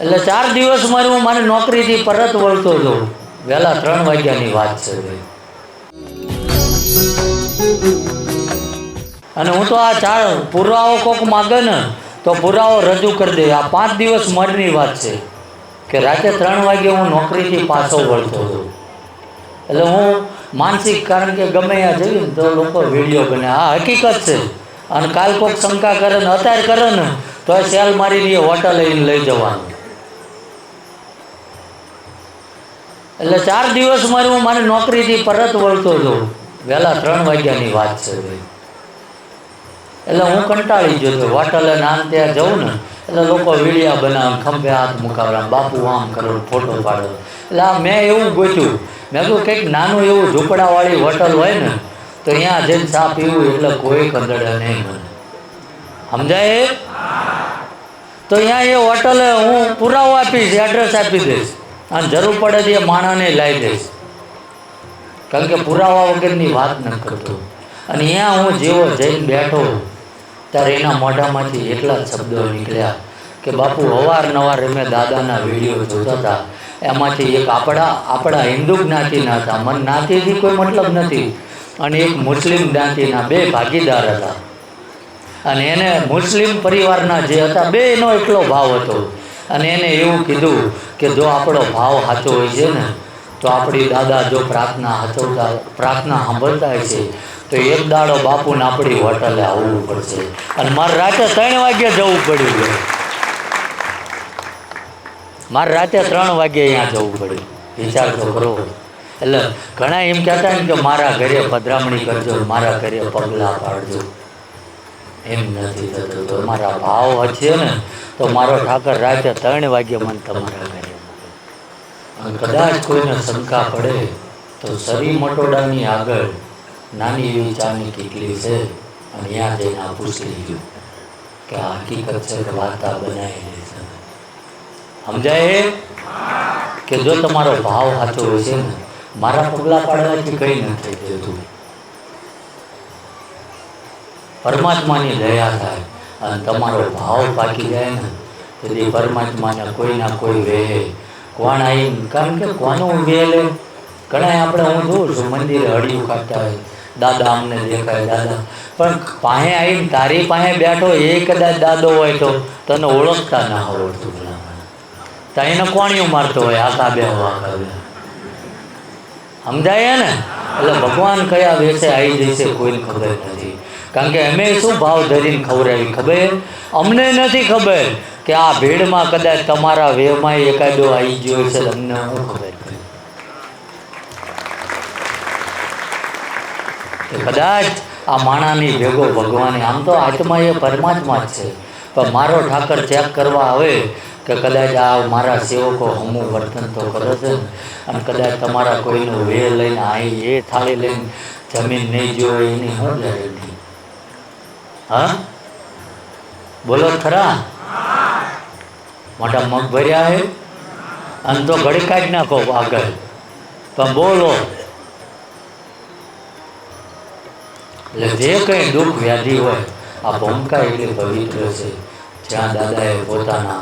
એટલે ચાર દિવસ મારી હું મારી નોકરીથી પરત વળતો હતો વહેલા ત્રણ વાગ્યાની વાત છે અને હું તો આ ચાર પુરાવો કોક માગે ને, તો પુરાવો રજૂ કરી દે. આ પાંચ દિવસ મરની વાત છે કે રાતે ત્રણ વાગે હું નોકરીથી પાછો વળતો હતો એટલે હું માનસિક, કારણ કે ગમે ત્યાં જઈએ તો લોકો વીડિયો બને. આ હકીકત છે. અને કાલ કોક શંકા કરે ને, અત્યારે કરે ને, તો સેલ મારીને એ હોટલ લઈને લઈ જવાનું. એટલે ચાર દિવસ મારી હું મારી નોકરીથી પરત વળતો હતો. વહેલા ત્રણ વાગ્યાની વાત છે એટલે હું કંટાળી ગયો હતો. હોટલે નામ ત્યાં જઉં ને, એટલે લોકો વીડિયા બનાવે, ખંભે હાથ મુકાવડા બાપુ આમ કરો, ફોટો પાડો. એટલે આ મેં એવું ગોચ્યું મેં કહ્યું કંઈક નાનું એવું ઝૂંપડાવાળી હોટલ હોય ને, તો અહીંયા જઈને ચા પીવું એટલે કોઈ કંદડે નહીં મને. સમજાય? તો અહીંયા એ હોટલે હું પુરાવો આપીશ એડ્રેસ આપી દઈશ. અને જરૂર પડે તો એ માણસને લાવી દઈશ કારણ કે પુરાવા વગરની વાત ન કરતો. અને અહીંયા હું જેવો જઈને બેઠો ત્યારે એના મોઢામાંથી એટલા જ શબ્દો નીકળ્યા કે બાપુ અવારનવાર અમે દાદાના વીડિયો જોતા હતા એમાંથી એક આપણા આપણા હિન્દુ જ્ઞાતિના હતા. મન જ્ઞાતિથી કોઈ મતલબ નથી. અને એક મુસ્લિમ જ્ઞાતિના બે ભાગીદાર હતા. અને એને મુસ્લિમ પરિવારના જે હતા બે એનો એટલો ભાવ હતો. અને એને એવું કીધું કે જો આપણો ભાવ સાચો હોય છે ને તો આપણી દાદા જો પ્રાર્થના સાચવતા પ્રાર્થના સાંભળતા હોય છે તો એક દાડો બાપુને આપણી હોટલે આવવું પડશે. અને મારે રાતે ત્રણ વાગે જવું પડ્યું છે. મારે રાતે ત્રણ વાગે અહીંયા જવું પડ્યું. વિચાર તો કરો. એટલે ઘણા એમ કહેતા ને કે મારા ઘરે પધરામણી કરજો મારા ઘરે પગલાં પાડજો. એમ નથી થતું. તો મારા ભાવ હશે ને તો મારો ઠાકર રાતે ત્રણ વાગે મને તમારા ઘરે અને કદાચ કોઈને શંકા પડે તો સરી મટોડાની આગળ નાની એવી ચાની કેટલી છે અને ત્યાં જઈને પૂછી લીધું કે આ હકીકત છે કે વાર્તા બનાવેલી છે. સમજાય કે જો તમારો ભાવ સાચો છે ને મારા પગલાં પાડવાથી કંઈ નથી જતું. પરમાત્માની દયા થાય. તમારો ભાવ પાકી જાય ને તેથી પરમાત્માને કોઈના કોઈ વેહે કોણ આવી કારણ કે કોનું વેલે ઘણા આપણે હું જોઉં છું, મંદિરે હળિયું કાઢતા હોય. દાદા અમને દેખાય, દાદા. પણ પાસે આવીને તારી પાસે બેઠો, એ કદાચ દાદો હોય તો તને ઓળખતા ના આવડતું ત્યાં એને કોણિયું મારતો હોય, આખા બે આખા બે. સમજાય ને એટલે ભગવાન કયા વેસે આવી જશે કોઈને ખબર નથી. કારણ કે અમે શું ભાવ ધરીને ખવડાવી ખબર? અમને નથી ખબર કે આ ભીડમાં કદાચ તમારા વેમાં એકાદો આવી ગયો છે અમને શું ખબર કદાચ આ માણાની ભેગો ભગવાને આમ તો આત્મા એ પરમાત્મા જ છે. પણ મારો ઠાકર ચેક કરવા આવે કે કદાચ આ મારા સેવકો હમું વર્તન તો કરે છે અને કદાચ તમારા કોઈનું વે લઈને અહીં એ થાળી લઈને જમીન નહીં જોવે એની શું ગેરંટી હા? બોલો ખરા? મોટા મગ ભર્યા હે? અને તો ઘડી કાઢી નાખો આગળ. પણ બોલો. એટલે જે કંઈ દુઃખ વ્યાધિ હોય આ ભૂમિકા એટલી પવિત્ર છે. જ્યાં દાદાએ પોતાના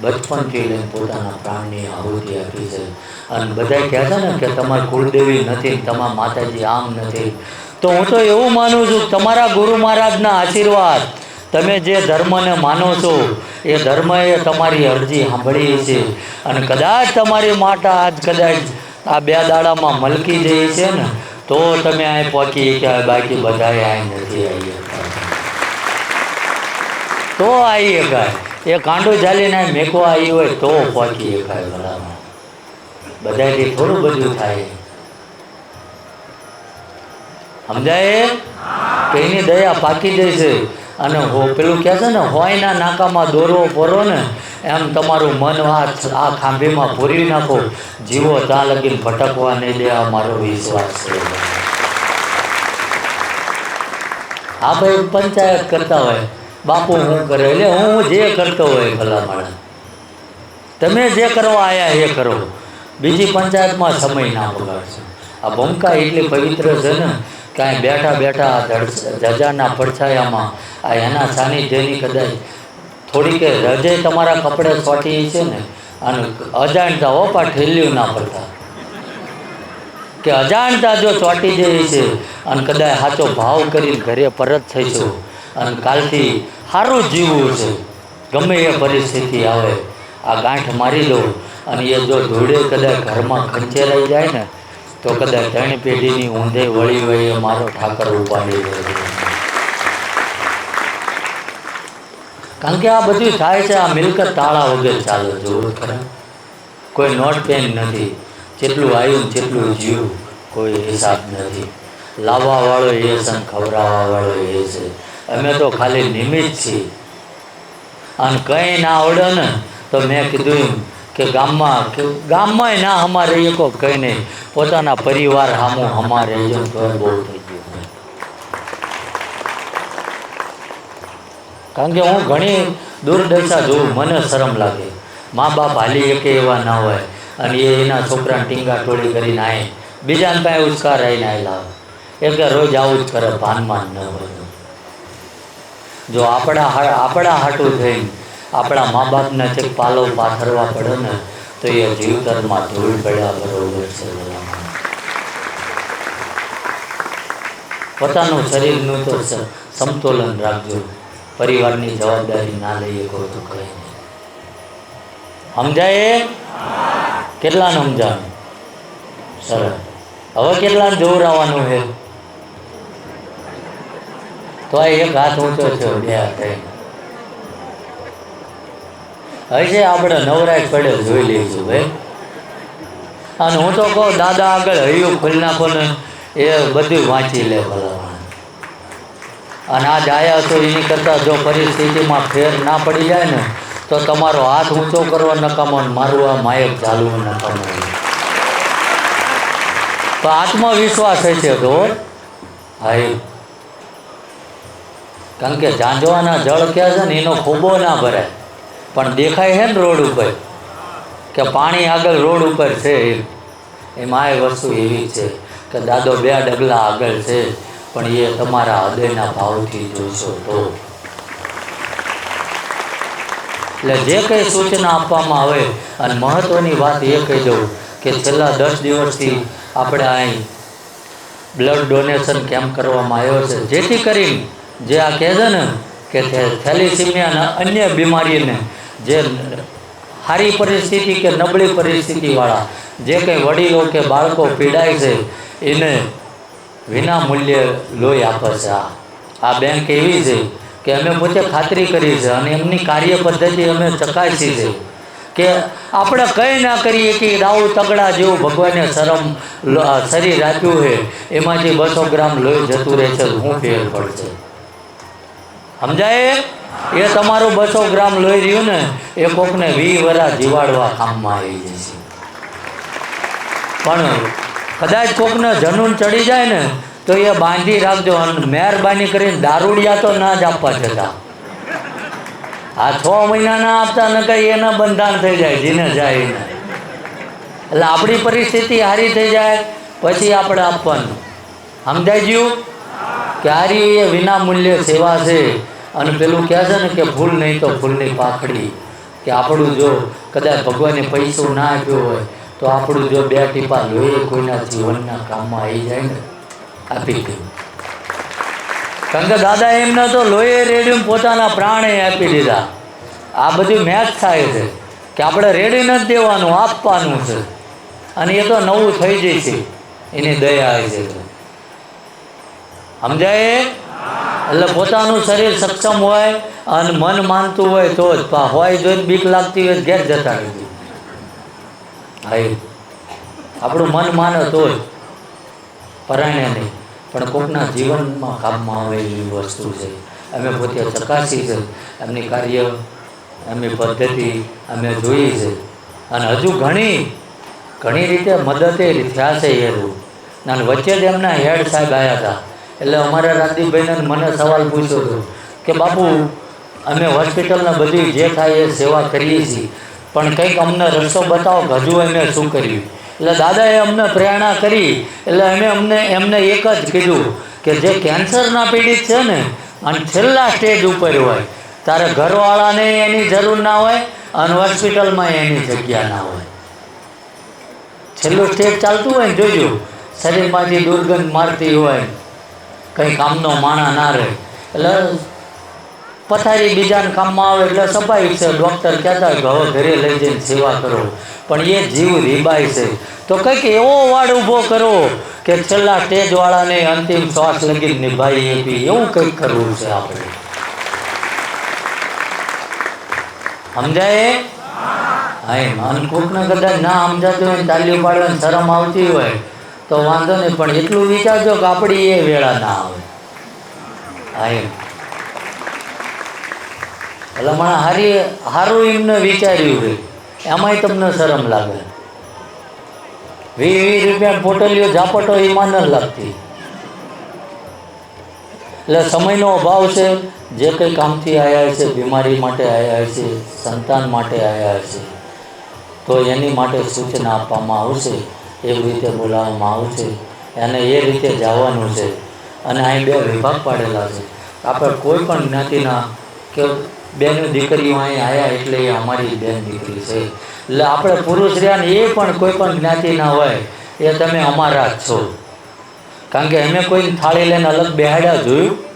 બચપનથી લઈને પોતાના પ્રાણની આહુતિ આપી છે. અને બધા કહેતા ને કે તમારી કુળદેવી નથી તમારા માતાજી આમ નથી. તો હું તો એવું માનું છું, તમારા ગુરુ મહારાજના આશીર્વાદ તમે જે ધર્મને માનો છો, એ ધર્મએ તમારી અરજી સાંભળી છે. અને કદાચ તમારી માતા આજ કદાચ આ બે દાડામાં મલકી જઈ છે ને, તો તમે અહીં પહોંચી કે બાકી બધાએ અહીં નથી આવી તો આવી શકાય એ કાંડો ચાલીને મેકો આવી હોય તો પહોંચી શકાય બધાથી થોડું બધું થાય. સમજાય? કે દયા પાકી જાય છે. અને પેલું કહે છે ને, હોયના નાકામાં દોરવો પરો ને, એમ તમારું મન આ આ ખાંભીમાં પૂરી નાખો. જીવો ત્યાં લગીને ભટકવા નહીં દે મારો વિશ્વાસ છે. આ ભાઈ પંચાયત કરતા હોય. બાપુ હું કરે? એટલે હું જે કરતો હોય ભલા માણસ તમે જે કરવા આવ્યા એ કરો. બીજી પંચાયતમાં સમય ના બગાડશો. આ ભૂમિકા એટલી પવિત્ર છે ને કાંઈ બેઠા બેઠા ધજાના પડછાયામાં આ એના સાનિધ્યની કદાચ થોડીક રજે તમારા કપડે ફાટી છે ને અને અજાણતા ઓપા ઠેલ્યું ના પડતા. કે અજાણતા જો ચોંટી જાય છે અને કદાચ સાચો ભાવ કરીને ઘરે પરત થઈશું અને કાલથી સારું જીવવું છે. ગમે એ પરિસ્થિતિ આવે આ ગાંઠ મારી લો અને એ જો ધૂળે કદાચ ઘરમાં ખંચેરાઈ જાય ને તો કદાચ ત્રણ પેઢીની ઊંધે વળી વળી મારો ઠાકર ઉપાડી લે કારણ કે આ બધું થાય છે, આ મિલકત તાળા વગર ચાલે જોવું ખરા? કોઈ નોટ પેન નથી, જેટલું આવ્યું જેટલું જીવ કોઈ હિસાબ નથી. લાવવા વાળો એ છે ખવડાવવા વાળો એ છે. અમે તો ખાલી નિમિત્ત છીએ. અને કંઈ ના આવડે ને, તો મેં કીધું કે ગામમાં કે ગામમાંય ના અમારે એકો કંઈ નહીં પોતાના પરિવાર સામું અમારે કારણ કે હું ઘણી દુર્દશા જોઉં, મને શરમ લાગે. મા બાપ હાલી એકે એવા ના હોય અને એ એના છોકરાને ટીંગા ટોળી કરીને આવે બીજાને પાસે ઉચકાર આવીને આવેલા એ કે રોજ આવું જ કરે, ભાનમાં ન હોય. જો આપણા આપણા હાટું થઈને આપણા મા બાપને જે પાલો પાથરવા પડે ને, તો એ જીવતરમાં ધૂળ પડ્યા બરોબર છે. પોતાનું શરીરનું તો સમતોલન રાખજો. પરિવારની જવાબદારી ના લઈએ કહો તો કંઈ નહીં. સમજાય? કેટલાને સમજાણું સરસ. હવે કેટલાને જોવરાવાનું છે? તો આ એક હાથ ઊંચો છે બે હાથ હશે આપણે નવરાશ પડે જોઈ લઈશું ભાઈ અને હું તો કહું, દાદા આગળ હૈયું ખોલી નાખો ને એ બધું વાંચી લે ભલા અને આ જાયા તો એની કરતાં જો પરિસ્થિતિમાં ફેર ના પડી જાય ને, તો તમારો હાથ ઊંચો કરવો નકામો મારવા માયક ચાલવું નકામો. તો આત્મવિશ્વાસ હશે તો હા? કારણ કે ઝાંઝવાના જળ ક્યાં છે ને, એનો ખોબો ના ભરાય. પણ દેખાય છે ને રોડ ઉપર? કે પાણી આગળ રોડ ઉપર છે એમ. એ વસ્તુ એવી છે કે દાદો બે ડગલા આગળ છે, પણ એ તમારા હૃદયના ભાવથી જોશો તો. એટલે જે કંઈ સૂચના આપવામાં આવે, અને મહત્ત્વની વાત એ કહી દઉં કે છેલ્લા દસ દિવસથી આપણે અહીં બ્લડ ડોનેશન કેમ્પ કરવામાં આવ્યો છે. જેથી કરીને જે આ કહે છે ને કે થેલિસિમિયાના અને અન્ય બીમારીને જે સારી પરિસ્થિતિ કે નબળી પરિસ્થિતિવાળા, જે કંઈ વડીલો કે બાળકો પીડાય છે, એને વિના મૂલ્યે લોહી આપે છે. આ આ બેંક એવી છે કે અમે પોતે ખાતરી કરી છે અને એમની કાર્ય પદ્ધતિ અમે ચકાસી છે કે આપણે કંઈ ના કરીએ કે દાઉ તગડા જેવું ભગવાને શરમ શરીર રાખ્યું છે, એમાંથી બસો ગ્રામ લોહી જતું રહે છે, હું ફેર પડશે. સમજાય? એ તમારું બસો ગ્રામ લોહી રહ્યું ને, એ કોકને વી વરા જીવાડવા કામમાં આવી જશે. પણ કદાચ કોકને જનૂન ચડી જાય ને, તો એ બાંધી રાખજો અને મહેરબાની કરીને દારૂડિયા તો ના જ આપવા જતા. આ છ મહિનાના આપતા ન કઈ એના બંધાણ થઈ જાય, જીને જાય એટલે આપણી પરિસ્થિતિ સારી થઈ જાય, પછી આપણે આપવાનું. સમજાઈ ગયું? આ એ વિના મૂલ્ય સેવા છે. અને પેલું કહે છે ને કે ભૂલ નહીં તો ભૂલની પાખડી. કે આપણું જો કદાચ ભગવાને પૈસો ના આપ્યો હોય, તો આપણું જો બે ટીપા લોહી કોઈના જીવનના કામમાં આવી જાય ને. આપી દે. કારણ કે દાદા એમને તો લોહી રેડીને પોતાના પ્રાણે આપી દીધા. આ બધું મેચ થાય છે કે આપણે રેડી નથી દેવાનું, આપવાનું છે. અને એ તો નવું થઈ જાય છે એની દયા આવી છે તો. સમજાય? એટલે પોતાનું શરીર સક્ષમ હોય અને મન માનતું હોય તો જ હોય જોઈને બીક લાગતી હોય ઘેર જતા રહેજો હા. આપણું મન માને તો જ પરાયણે નહીં. પણ કોકના જીવનમાં કામમાં આવે એવી વસ્તુ છે. અમે પોતે ચકાસી છે. એમની કાર્ય એમની પદ્ધતિ અમે જોઈ છે. અને હજુ ઘણી ઘણી રીતે મદદે થયા છે એ રૂ અને વચ્ચે જ એમના હેડ સાહેબ આવ્યા હતા. એટલે અમારા રાજદીપભાઈને મને સવાલ પૂછ્યો હતો કે, બાપુ, અમે હોસ્પિટલને બધી જે થાય એ સેવા કરીએ છીએ, પણ કંઈક અમને રસ્તો બતાવો હજુ અમે શું કર્યું? એટલે દાદાએ અમને પ્રેરણા કરી, એટલે અમે અમને, એમને એક જ કીધું કે, જે કેન્સરના પીડિત છે ને, અને છેલ્લા સ્ટેજ ઉપર હોય, તારે ઘરવાળાને એની જરૂર ના હોય અને હોસ્પિટલમાં એની જગ્યા ના હોય. છેલ્લું સ્ટેજ ચાલતું હોય ને, જોજો, શરીરમાંથી દુર્ગંધ મારતી હોય. કંઈ કામનો માણા ના રહે. એટલે પથારી બીજાને કામમાં આવે એટલે સફાઈ છે. ડૉક્ટર કહેતા કે હવે ઘરે લઈ જઈને સેવા કરો. પણ એ જીવ રીબાય છે. તો કંઈક એવો વાડ ઊભો કરો કે છેલ્લા સ્ટેજવાળાને અંતિમ શ્વાસ લગી નિભાઈ એવી એવું કંઈક કરવું છે આપણે. સમજાય? હા અને કોકને કદાચ ના સમજાતું હોય ને તાલીઓ પાડવાની શરમ આવતી હોય તો વાંધો નહીં પણ એટલું વિચારજો કે આપણી એ વેળા ના આવે હા એમ. એટલે મને હારી સારું એમને વિચાર્યું હોય. એમાંય તમને શરમ લાગે. વી વીસ રૂપિયા પોટલીઓ ઝાપટો એમાં ન લાગતી. એટલે સમયનો અભાવ છે જે કંઈ કામથી આવ્યા છે બીમારી માટે આવ્યા છે સંતાન માટે આવ્યા છે તો એની માટે સૂચના આપવામાં આવશે. એવી રીતે બોલાવવામાં આવશે અને એ રીતે જવાનું છે. અને અહીં બે વિભાગ પાડેલા છે. આપણે કોઈ પણ જ્ઞાતિના કે બેન દીકરીઓ અહીં આવ્યા એટલે એ અમારી બેન દીકરી છે. એટલે આપણે પુરુષ રહ્યા એ પણ કોઈ પણ જ્ઞાતિના હોય એ તમે અમારા જ છો. કારણ કે અમે કોઈ થાળી લઈને અલગ બેહાડ્યા જોયું?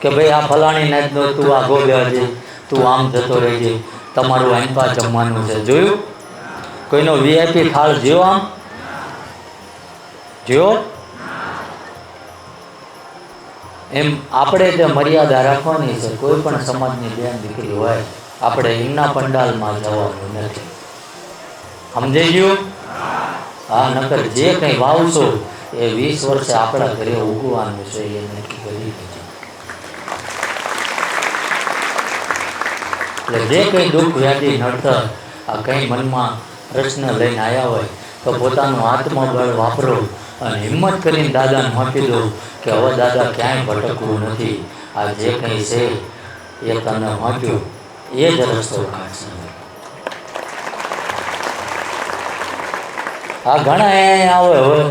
કે ભાઈ આ ફલાણી નાતનો તું આગો બેહાજે તું આમ જતો રહેજે, તમારું આઈપા જમવાનું છે. જોયું? કોઈનો વીઆઈપી થાળ જ્યો આમ? જ્યો? એમ આપણે જે મર્યાદા રાખવાની છે, કોઈ પણ સમાજની બેન દીકરી હોય, આપણે એમના પંડાલમાં જવાનું નથી. સમજાઈ ગયું? હા, નકર જે કંઈ વાવશો, એ વીસ વર્ષે આપણા ઘરે ઉગવાનું છે, એ નક્કી કરી એટલે જે કંઈ દુઃખ, વ્યાધિ, નડતર, આ કંઈ મનમાં પ્રશ્ન લઈને આવ્યા હોય, તો પોતાનું આત્મબળ વાપરો. અને હિંમત કરીને દાદાને આપી દો કે હવે દાદા ક્યાંય ભટકવું નથી. આ જે કંઈ છે એ તને આપ્યું એ જ રસ્તો કાઢશે. આ ઘણા એ આવે હવે.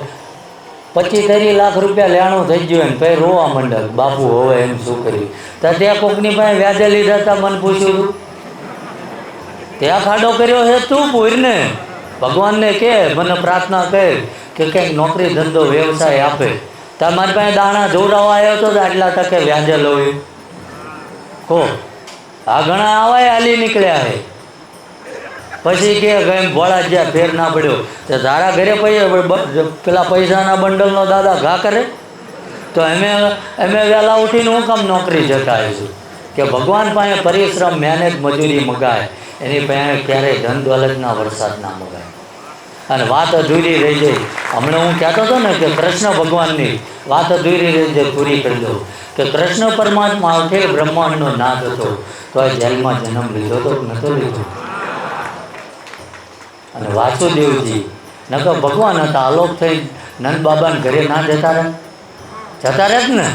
પચીસ ત્રીસ લાખ રૂપિયા લેણું થઈ ગયું એમ. પછી રોવા મંડળ બાપુ હવે એમ શું કર્યું તો ત્યાં કોકની પાસે વ્યાજે લીધા હતા મને પૂછ્યું. ત્યાં ખાડો કર્યો છે તું પૂરને? ભગવાનને કે, મને પ્રાર્થના કર. કે કંઈક નોકરી ધંધો વ્યવસાય આપે. તમારી પાસે દાણા જોડાવા આવ્યો તો આટલા ટકે વ્યાજે લઉં. કો આ ઘણા આવાય હાલી નીકળ્યા હે. પછી કે એમ ભોળા જ્યાં ફેર ના પડ્યો. તો તારા ઘરે પછી પેલા પૈસાના બંડલનો દાદા ઘા કરે? તો અમે અમે વહેલા ઉઠીને હું કામ નોકરી જતા આવીશું કે ભગવાન પાસે પરિશ્રમ મહેનત મજૂરી મગાય. એની પાસે ક્યારેય ધન દોલતના વરસાદ ના મગાય. અને વાત અધૂરી રહી જાય હમણાં હું કહેતો હતો ને કે કૃષ્ણ ભગવાનની વાત અધૂરી રહી જાય પૂરી કરી દઉં. કે કૃષ્ણ પરમાત્મા અખિલ બ્રહ્માંડનો નાથ હતો. તો આ જેલમાં જન્મ લીધો તો નહોતો લીધો. અને વાસુદેવજી નકર ભગવાન હતા, આલોક થઈ નંદ બાબાને ઘરે ના જતા રહે જતા રહે ને?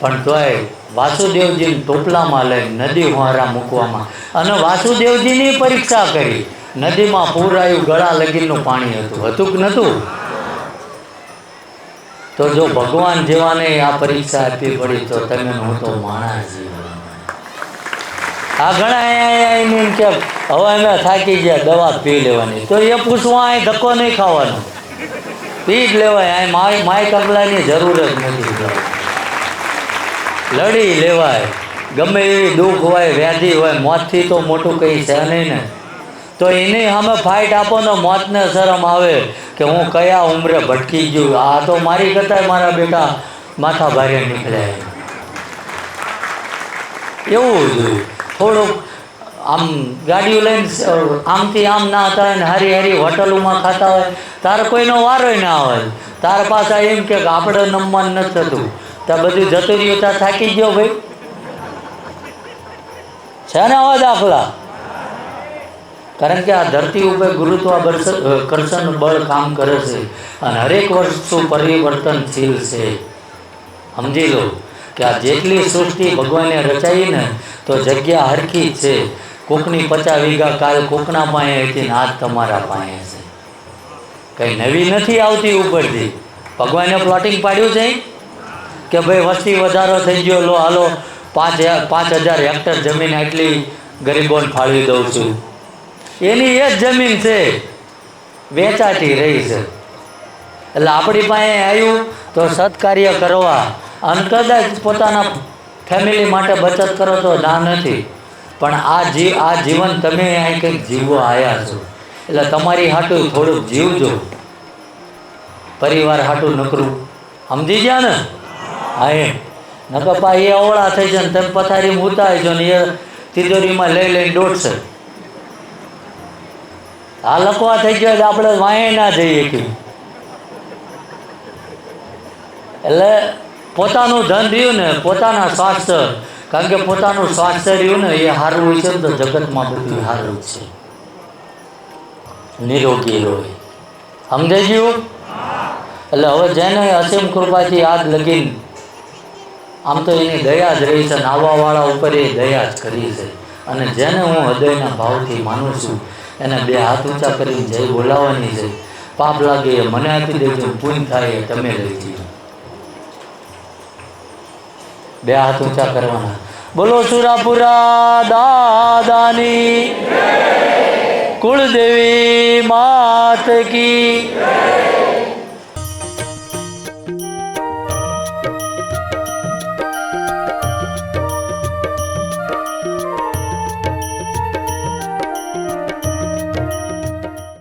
પણ તોય વાસુદેવજીને ટોપલામાં લઈ નદી હોરા મૂકવામાં અને વાસુદેવજીની પરીક્ષા કરી. નદીમાં પૂર આવ્યું ગળા લગીનું પાણી હતું. હતું કે નહોતું? તો જો ભગવાન જેવાને આ પરીક્ષા આપવી પડી તો તમે હું તો માણા જીવ આ ઘણા એમ કે હવે અમે થાકી ગયા, દવા પી લેવાની. તો એ પૂછવા અહીં ધક્કો નહીં ખાવાનો. પી જ લેવાય અહીં માય માય કપલાની જરૂર જ નથી. લડી લેવાય. ગમે એવી દુઃખ હોય, વ્યાધિ હોય, મોતથી તો મોટું કંઈ છે નહીં ને. તો એની સામે ફાઇટ આપો ને મોતને શરમ આવે કે હું કયા ઉંમરે ભટકી ગયું? આ તો મારી કરતાં મારા બેટા માથા ભારે નીકળ્યા. એવું જોયું થોડુંક આમ ગાડીઓ લઈને આમથી આમ ના થાય ને હારી હારી હોટલોમાં ખાતા હોય, તારે કોઈનો વારોય ના હોય તાર પાછા એમ કે આપણે નમવાનું નથી થતું. ત્યાં બધું જતું રહ્યું ત્યાં થાકી ગયો ભાઈ. છે ને આવા દાખલા? કારણ કે આ ધરતી ઉપર ગુરુત્વાકર્ષણ બળ કામ કરે છે અને હરેક વસ્તુ પરિવર્તનશીલ છે. સમજી લો કે આ જેટલી સૃષ્ટિ ભગવાને રચાઈ ને તો જગ્યા હરખી છે. કોકની પચાસ વીઘા કાલ કોકના પાસે હતી આજ તમારા પાસે છે. કંઈ નવી નથી આવતી ઉપરથી. ભગવાને પ્લોટિંગ પાડ્યું છે? કે ભાઈ વસ્તી વધારો થઈ ગયો, લો, હાલો, પાંચ પાંચ હજાર હેક્ટર જમીન આટલી ગરીબોને ફાળવી દઉં છું. એની એ જ જમીન છે. વેચાતી રહી છે. એટલે આપણી પાસે આવ્યું તો સત્કાર્ય કરવા. અને કદાચ પોતાના ફેમિલી માટે બચત કરો તો ના નથી. પણ આ જી, આ જીવન તમે અહીં કંઈક જીવવા આવ્યા છો. એટલે તમારી હાટું થોડુંક જીવજો. પરિવાર હાટું નકરું. સમજી ગયા ને? હા એમ. નકપા એ અવળા થઈ જાય ને તમે પથારીમાં ઉતારી જો ને એ તિજોરીમાં લઈ લઈને દોડશે. આ લખવા થઈ ગયો આપણે વાંય ના જઈએ કે. એટલે પોતાનું ધન રહ્યું ને, પોતાના સ્વાસ્થ્ય કારણ કે પોતાનું સ્વાસ્થ્ય રહ્યું ને, એ સારું હોય છે તો જગતમાં બધું સારું છે. નિરોગી હોય સમજાઈ ગયું? એટલે હવે જેને અસીમ કૃપાથી આગ લગીન, આમ તો એની દયા જ રહી છે ને વાળા ઉપર એ દયા જ કરી છે. અને જેને હું હૃદયના ભાવથી માનું છું એને બે હાથ ઊંચા કરીને જય બોલાવવાની છે. પાપ લાગે એ મને આપી દેજો પુણ્ય થાય એ તમે લઈ જજો. બે હાથ ઊંચા કરવાના. બોલો સુરાપુરા દાદાની. કુળદેવી માત કી.